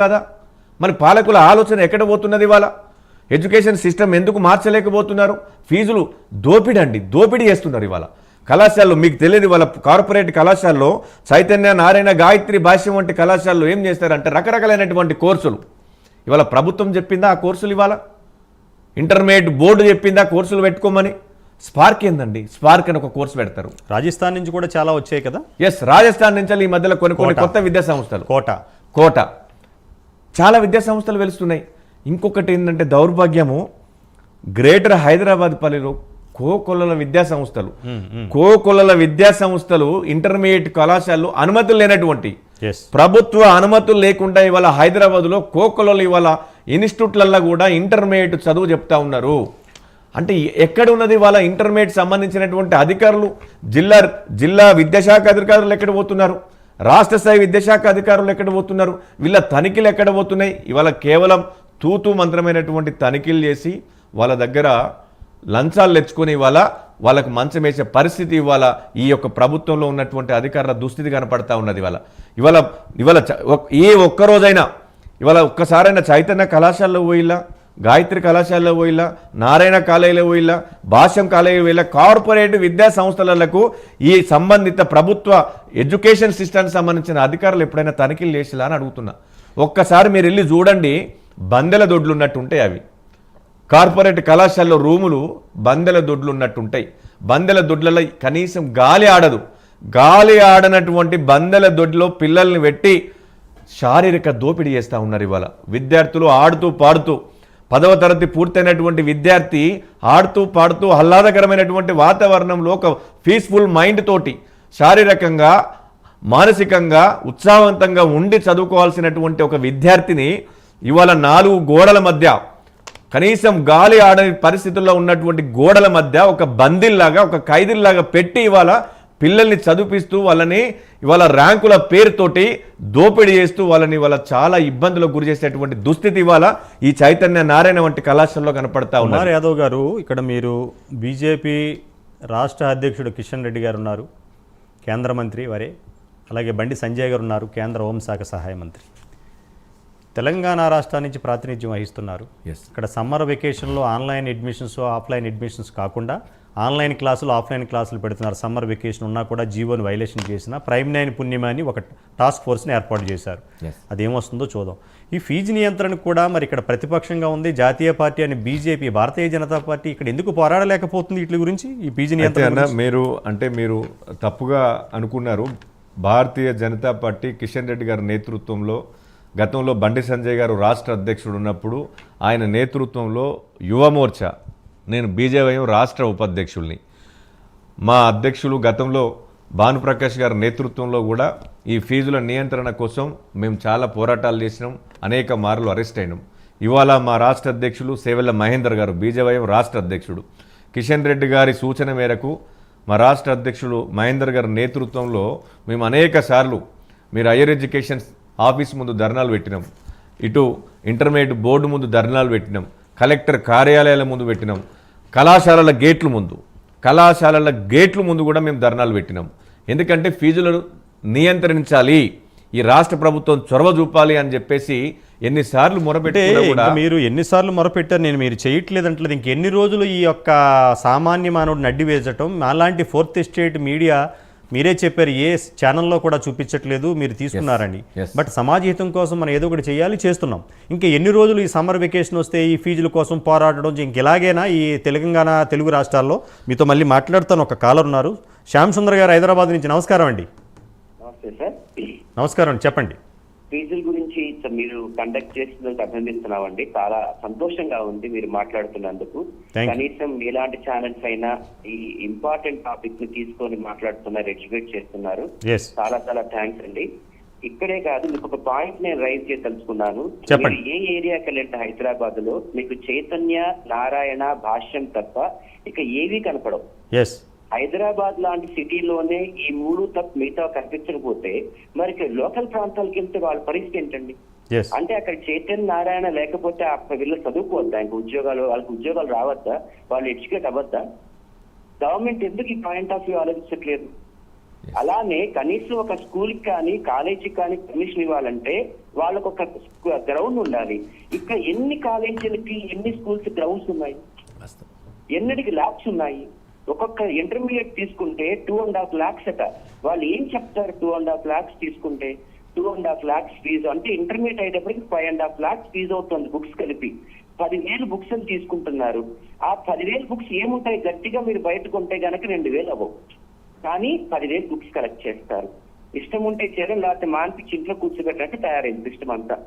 కదా? మరి పాలకుల ఆలోచన ఎక్కడ పోతున్నది ఇవాళ? ఎడ్యుకేషన్ సిస్టమ్ ఎందుకు మార్చలేకపోతున్నారు? ఫీజులు దోపిడీ అండి దోపిడీ చేస్తున్నారు ఇవాళ. కళాశాలలో మీకు తెలియదు ఇవాళ కార్పొరేట్ కళాశాలలో చైతన్య నారాయణ గాయత్రి భాష్యం వంటి కళాశాలలో ఏం చేస్తారంటే రకరకాలైనటువంటి కోర్సులు. ఇవాళ ప్రభుత్వం చెప్పిందా ఆ కోర్సులు ఇవాళ? ఇంటర్మీడియట్ బోర్డు చెప్పిందా కోర్సులు పెట్టుకోమని? స్పార్క్ ఏందండి? స్పార్క్ అని ఒక కోర్సు పెడతారు. రాజస్థాన్ నుంచి కూడా చాలా వచ్చాయి కదా? ఎస్ రాజస్థాన్ నుంచి ఈ మధ్యలో కొన్ని కొన్ని. కొత్త విద్యా సంస్థలు. కోట. కోట. చాలా విద్యా సంస్థలు వెలుస్తున్నాయి. ఇంకొకటి ఏంటంటే దౌర్భాగ్యము గ్రేటర్ హైదరాబాద్ పల్లిలో కోకొల్లల విద్యా సంస్థలు కోకొల్లల విద్యా సంస్థలు ఇంటర్మీడియట్ కళాశాలలు అనుమతులు లేనటువంటి ప్రభుత్వ అనుమతులు లేకుండా ఇవాళ హైదరాబాద్లో కోకొల్లలు ఇవాళ ఇన్స్టిట్యూట్లల్లో కూడా ఇంటర్మీడియట్ చదువు చెప్తా ఉన్నారు. అంటే ఎక్కడ ఉన్నది ఇవాళ ఇంటర్మీడియట్ సంబంధించినటువంటి అధికారులు? జిల్లా జిల్లా విద్యాశాఖ అధికారులు ఎక్కడ పోతున్నారు? రాష్ట్ర స్థాయి విద్యాశాఖ అధికారులు ఎక్కడ పోతున్నారు? వీళ్ళ తనిఖీలు ఎక్కడ పోతున్నాయి? ఇవాళ కేవలం తూతూ మంత్రమైనటువంటి తనిఖీలు చేసి వాళ్ళ దగ్గర లంచాలు తెచ్చుకొని ఇవాళ వాళ్ళకు మంచం వేసే పరిస్థితి ఇవాళ ఈ యొక్క ప్రభుత్వంలో ఉన్నటువంటి అధికారుల దుస్థితి కనపడతా ఉన్నది ఇవాళ. ఇవాళ ఇవాళ ఏ ఒక్కరోజైనా ఇవాళ ఒక్కసారైనా చైతన్య కళాశాలలో పోయిలా గాయత్రి కళాశాలలో పోయిలా నారాయణ కాలేజీలో పోయిలా భాష్యం కాలేజీ పోయిలా కార్పొరేట్ విద్యా సంస్థలకు ఈ సంబంధిత ప్రభుత్వ ఎడ్యుకేషన్ సిస్టమ్కి సంబంధించిన అధికారులు ఎప్పుడైనా తనిఖీలు చేసిలా అని అడుగుతున్నా. ఒక్కసారి మీరు వెళ్ళి చూడండి బందెల దొడ్లు ఉన్నట్టుంటాయి అవి. కార్పొరేట్ కళాశాలలో రూములు బందెల దొడ్లు ఉన్నట్టుంటాయి. బందెల దొడ్లలో కనీసం గాలి ఆడదు. గాలి ఆడనటువంటి బందెల దొడ్లో పిల్లల్ని పెట్టి శారీరక దోపిడీ చేస్తూ ఉన్నారు ఇవాళ. విద్యార్థులు ఆడుతూ పాడుతూ పదవ తరగతి పూర్తయినటువంటి విద్యార్థి ఆడుతూ పాడుతూ ఆహ్లాదకరమైనటువంటి వాతావరణంలో ఒక పీస్ఫుల్ మైండ్ తోటి శారీరకంగా మానసికంగా ఉత్సాహవంతంగా ఉండి చదువుకోవాల్సినటువంటి ఒక విద్యార్థిని ఇవాళ నాలుగు గోడల మధ్య కనీసం గాలి ఆడని పరిస్థితుల్లో ఉన్నటువంటి గోడల మధ్య ఒక బందిల్లాగా ఒక ఖైదీల్లాగా పెట్టి ఇవాళ పిల్లల్ని చదివిపిస్తూ వాళ్ళని ఇవాళ ర్యాంకుల పేరుతోటి దోపిడీ చేస్తూ వాళ్ళని ఇవాళ చాలా ఇబ్బందులకు గురి చేసేటువంటి దుస్థితి ఇవాళ ఈ చైతన్య నారాయణ వంటి కళాశాలలో కనపడతా ఉన్నారు యాదవ్ గారు ఇక్కడ మీరు బీజేపీ రాష్ట్ర అధ్యక్షుడు కిషన్ రెడ్డి గారు ఉన్నారు కేంద్ర మంత్రి వరే. అలాగే బండి సంజయ్ గారు ఉన్నారు కేంద్ర హోంశాఖ సహాయ మంత్రి. తెలంగాణ రాష్ట్రం నుంచి ప్రాతినిధ్యం వహిస్తున్నారు. ఇక్కడ సమ్మర్ వెకేషన్లో ఆన్లైన్ అడ్మిషన్స్ ఆఫ్లైన్ అడ్మిషన్స్ కాకుండా ఆన్లైన్ క్లాసులు ఆఫ్లైన్ క్లాసులు పెడుతున్నారు. సమ్మర్ వెకేషన్ ఉన్నా కూడా జీవోని వైలేషన్ చేసిన ప్రైమ్ నైన్ పుణ్యమ అని ఒక టాస్క్ ఫోర్స్ని ఏర్పాటు చేశారు. అదేమొస్తుందో చూద్దాం. ఈ ఫీజు నియంత్రణ కూడా మరి ఇక్కడ ప్రతిపక్షంగా ఉంది. జాతీయ పార్టీ అని బీజేపీ భారతీయ జనతా పార్టీ ఇక్కడ ఎందుకు పోరాడలేకపోతుంది వీటి గురించి ఈ ఫీజు నియంత్రణ మీరు అంటే మీరు తప్పుగా అనుకున్నారు. భారతీయ జనతా పార్టీ కిషన్ రెడ్డి గారి నేతృత్వంలో గతంలో బండి సంజయ్ గారు రాష్ట్ర అధ్యక్షుడు ఉన్నప్పుడు ఆయన నేతృత్వంలో యువమోర్చా నేను బీజేవైఎం రాష్ట్ర ఉపాధ్యక్షుల్ని. మా అధ్యక్షులు గతంలో భానుప్రకాష్ గారి నేతృత్వంలో కూడా ఈ ఫీజుల నియంత్రణ కోసం మేము చాలా పోరాటాలు చేసినాం అనేక మార్లు అరెస్ట్ అయినాం. ఇవాళ మా రాష్ట్ర అధ్యక్షులు సేవెల్ల మహేందర్ గారు బీజేవైఎం రాష్ట్ర అధ్యక్షుడు. కిషన్ రెడ్డి గారి సూచన మేరకు మా రాష్ట్ర అధ్యక్షులు మహేందర్ గారి నేతృత్వంలో మేము అనేక సార్లు మీరు హయ్యర్ ఎడ్యుకేషన్ ఆఫీస్ ముందు ధర్నాలు పెట్టినాం. ఇటు ఇంటర్మీడియట్ బోర్డు ముందు ధర్నాలు పెట్టినాం. కలెక్టర్ కార్యాలయాల ముందు పెట్టినాం. కళాశాలల గేట్ల ముందు కళాశాలల గేట్ల ముందు కూడా మేము ధర్నాలు పెట్టినాం. ఎందుకంటే ఫీజులను నియంత్రించాలి ఈ రాష్ట్ర ప్రభుత్వం చొరవ చూపాలి అని చెప్పేసి ఎన్నిసార్లు ఇంకా మీరు ఎన్నిసార్లు మొరపెట్టారు నేను మీరు చేయట్లేదు అంటలేదు ఇంకెన్ని రోజులు ఈ యొక్క సామాన్య మానవుడిని అడ్డి వేసటం అలాంటి ఫోర్త్ ఎస్టేట్ మీడియా మీరే చెప్పారు ఏ ఛానల్లో కూడా చూపించట్లేదు మీరు తీసుకున్నారని. బట్ సమాజ హితం కోసం మనం ఏదో ఒకటి చేయాలి చేస్తున్నాం. ఇంకా ఎన్ని రోజులు ఈ సమ్మర్ వెకేషన్ వస్తే ఈ ఫీజుల కోసం పోరాడడం ఇంక ఇలాగేనా ఈ తెలంగాణ తెలుగు రాష్ట్రాల్లో? మీతో మళ్ళీ మాట్లాడుతాను ఒక కాలర్ ఉన్నారు. శ్యామ్ సుందర్ గారు హైదరాబాద్ నుంచి నమస్కారం అండి. నమస్కారం అండి చెప్పండి ఫీజుల మీరు కండక్ట్ చేసినందుకు అభినందిస్తున్నామండి. చాలా సంతోషంగా ఉంది మీరు మాట్లాడుతున్నందుకు. కనీసం ఎలాంటి ఛానల్స్ అయినా ఈ ఇంపార్టెంట్ టాపిక్ని తీసుకొని మాట్లాడుతున్నారు ఎడ్యుకేట్ చేస్తున్నారు. చాలా చాలా థ్యాంక్స్ అండి. ఇక్కడే కాదు మీకు ఒక పాయింట్ నేను రైజ్ చేయదలుచుకున్నాను. మీరు ఏ ఏరియాకి వెళ్ళండి హైదరాబాద్లో మీకు చైతన్య నారాయణ భాష్యం తప్ప ఇక ఏవీ కనపడవు. హైదరాబాద్ లాంటి సిటీలోనే ఈ మూడు తప్ప మిగతా కనిపించకపోతే మరి లోకల్ ప్రాంతాలకు వెళ్తే వాళ్ళ పరిస్థితి ఏంటండి? అంటే అక్కడ చైతన్య నారాయణ లేకపోతే అక్కడ వీళ్ళు చదువుకోవద్దా? ఇంకా ఉద్యోగాలు వాళ్ళకి ఉద్యోగాలు రావద్దా? వాళ్ళు ఎడ్యుకేట్ అవ్వద్దా? గవర్నమెంట్ ఎందుకు ఈ పాయింట్ ఆఫ్ వ్యూ ఆలోచించట్లేదు? అలానే కనీసం ఒక స్కూల్కి కానీ కాలేజీకి కానీ పర్మిషన్ ఇవ్వాలంటే వాళ్ళకు ఒక గ్రౌండ్ ఉండాలి. ఇక్కడ ఎన్ని కాలేజీలకి ఎన్ని స్కూల్స్ గ్రౌండ్స్ ఉన్నాయి. ఎన్నటికి ల్యాబ్స్ ఉన్నాయి? ఒక్కొక్క ఇంటర్మీడియట్ తీసుకుంటే టూ అండ్ హాఫ్ లాక్స్ అట. వాళ్ళు ఏం చెప్తారు టూ అండ్ హాఫ్ లాక్స్ తీసుకుంటే? Two and half lakhs fee అంటే ఇంటర్మీడియట్ అయ్యేటప్పటికి five and half lakhs fee అవుతుంది బుక్స్ కలిపి. పదివేలు బుక్స్ అని తీసుకుంటున్నారు. ఆ పదివేలు బుక్స్ ఏముంటాయి? గట్టిగా మీరు బయటకు ఉంటే గనక రెండు వేలు అవ్వవు. కానీ పదివేలు బుక్స్ కలెక్ట్ చేస్తారు. ఇష్టం ఉంటే చేయడం లేకపోతే మాన్పించి ఇంట్లో కూర్చోబెట్టినట్టు తయారైంది సిస్టమ్ అంతా.